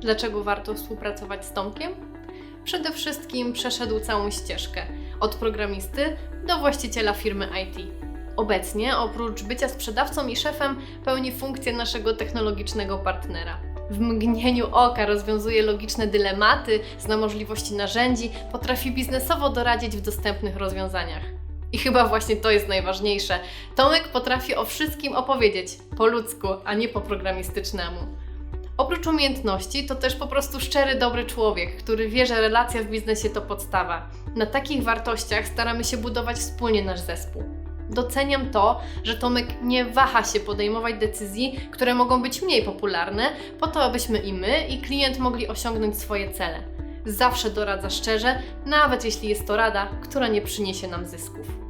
Dlaczego warto współpracować z Tomkiem? Przede wszystkim przeszedł całą ścieżkę od programisty do właściciela firmy IT. Obecnie, oprócz bycia sprzedawcą i szefem, pełni funkcję naszego technologicznego partnera. W mgnieniu oka rozwiązuje logiczne dylematy, zna możliwości narzędzi, potrafi biznesowo doradzić w dostępnych rozwiązaniach. I chyba właśnie to jest najważniejsze. Tomek potrafi o wszystkim opowiedzieć po ludzku, a nie po programistycznemu. Oprócz umiejętności, to też po prostu szczery, dobry człowiek, który wie, że relacja w biznesie to podstawa. Na takich wartościach staramy się budować wspólnie nasz zespół. Doceniam to, że Tomek nie waha się podejmować decyzji, które mogą być mniej popularne, po to, abyśmy i my, i klient mogli osiągnąć swoje cele. Zawsze doradza szczerze, nawet jeśli jest to rada, która nie przyniesie nam zysków.